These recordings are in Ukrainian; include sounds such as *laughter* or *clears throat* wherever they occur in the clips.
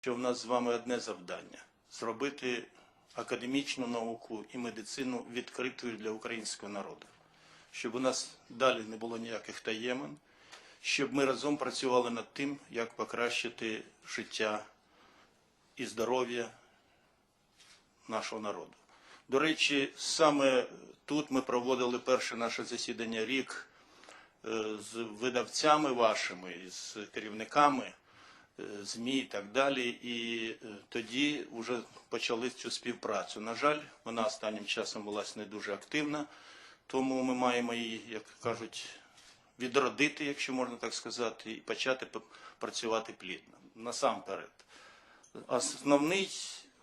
що в нас з вами одне завдання зробити академічну науку і медицину відкритою для українського народу, щоб у нас далі не було ніяких таємин, щоб ми разом працювали над тим, як покращити життя і здоров'я нашого народу. До речі, саме тут ми проводили перше наше засідання рік е, з видавцями вашими, з керівниками ЗМІ і так далі. І е, тоді вже почали цю співпрацю. На жаль, вона останнім часом була не дуже активна, тому ми маємо її, як кажуть, відродити, якщо можна так сказати, і почати працювати плідно. Насамперед, основний,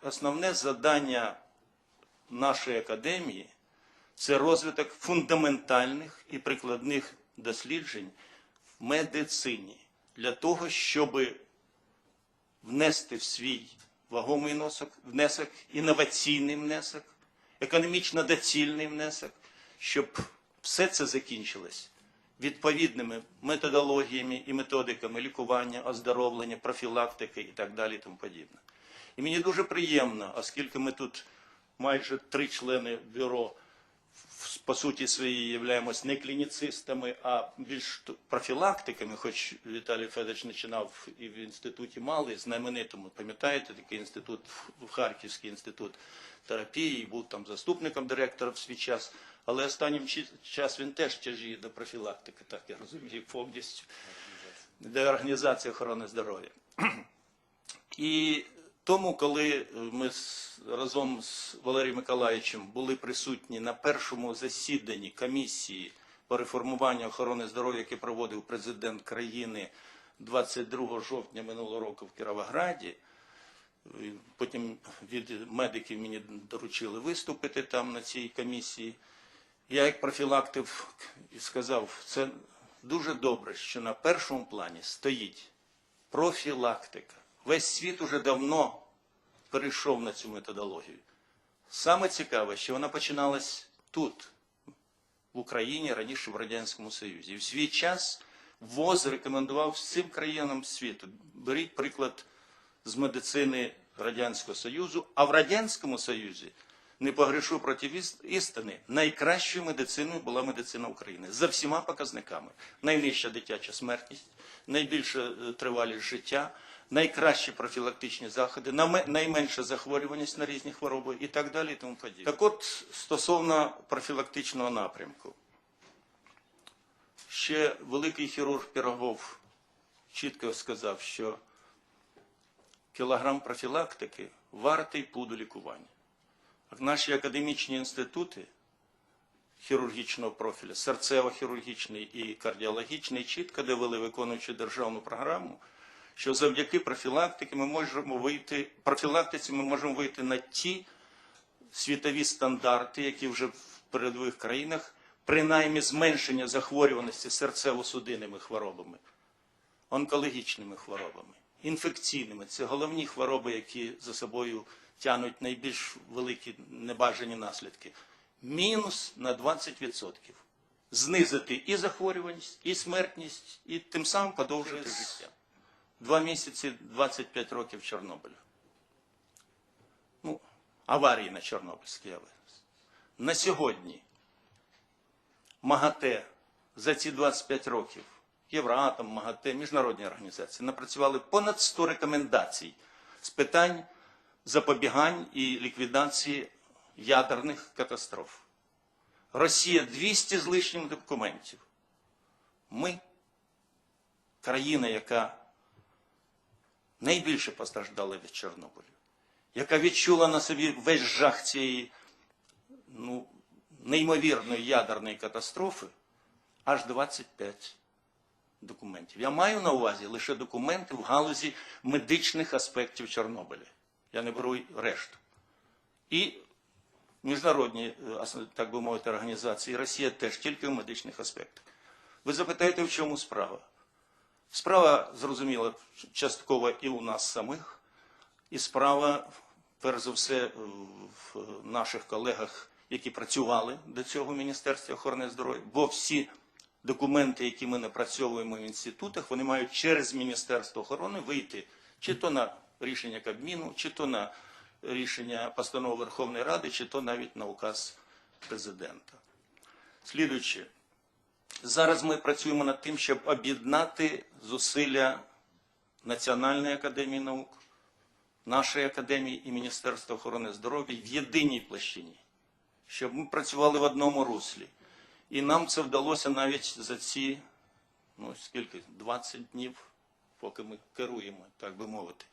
основне завдання нашої академії це розвиток фундаментальних і прикладних досліджень в медицині для того, щоб внести в свій вагомий носок, внесок, інноваційний внесок, економічно доцільний внесок, щоб все це закінчилось відповідними методологіями і методиками лікування, оздоровлення, профілактики і так далі і тому подібне. І мені дуже приємно, оскільки ми тут майже три члени бюро по суті своїй являємось не клініцистами, а більш профілактиками, хоч Віталій Федорович починав і в інституті Малий, знаменитому, пам'ятаєте, такий інститут, в- Харківський інститут терапії, був там заступником директора в свій час. Але останнім час він теж тяжіє до профілактики, так я розумію, повністю, до організації охорони здоров'я. *clears throat* І тому, коли ми разом з Валерієм Миколаївичем були присутні на першому засіданні комісії по реформуванню охорони здоров'я, яке проводив президент країни 22 жовтня минулого року в Кіровограді, потім від медиків мені доручили виступити там на цій комісії. Я як профілактив сказав, це дуже добре, що на першому плані стоїть профілактика. Весь світ уже давно перейшов на цю методологію. Саме цікаве, що вона починалась тут, в Україні, раніше в Радянському Союзі. І в свій час ВОЗ рекомендував всім країнам світу. Беріть приклад з медицини Радянського Союзу, а в Радянському Союзі, не погрешу проти істини, найкращою медициною була медицина України за всіма показниками. Найнижча дитяча смертність, найбільша е, тривалість життя, найкращі профілактичні заходи, найменша захворюваність на різні хвороби і так далі. І тому подібне. Так от, стосовно профілактичного напрямку. Ще великий хірург Пірогов чітко сказав, що кілограм профілактики вартий пуду лікування. Так наші академічні інститути хірургічного профілю, серцево-хірургічний і кардіологічний, чітко довели, виконуючи державну програму, що завдяки профілактиці ми можемо вийти, профілактиці ми можемо вийти на ті світові стандарти, які вже в передових країнах, принаймні зменшення захворюваності серцево-судинними хворобами онкологічними хворобами, інфекційними. Це головні хвороби, які за собою тягнуть найбільш великі небажані наслідки. Мінус на 20%. Знизити і захворюваність, і смертність, і тим самим подовжити життя. Два місяці 25 років Чорнобиля. Ну, аварії на Чорнобильській АЕС. На сьогодні МАГАТЕ за ці 25 років, Євроатом, МАГАТЕ, міжнародні організації напрацювали понад 100 рекомендацій з питань запобігань і ліквідації ядерних катастроф. Росія 200 з лишнім документів. Ми, країна, яка найбільше постраждала від Чорнобилю, яка відчула на собі весь жах цієї ну, неймовірної ядерної катастрофи, аж 25 документів. Я маю на увазі лише документи в галузі медичних аспектів Чорнобиля. Я не беру решту. І міжнародні, е, так би мовити, організації, Росія теж тільки в медичних аспектах. Ви запитаєте, в чому справа? Справа, зрозуміло, частково і у нас самих, і справа, перш за все, в наших колегах, які працювали до цього в Міністерстві охорони здоров'я, бо всі документи, які ми напрацьовуємо в інститутах, вони мають через Міністерство охорони вийти чи то на рішення Кабміну, чи то на рішення постанови Верховної Ради, чи то навіть на указ президента. Слідуючи, зараз ми працюємо над тим, щоб об'єднати зусилля Національної академії наук, нашої академії і Міністерства охорони здоров'я в єдиній площині, щоб ми працювали в одному руслі. І нам це вдалося навіть за ці, ну скільки, 20 днів, поки ми керуємо, так би мовити.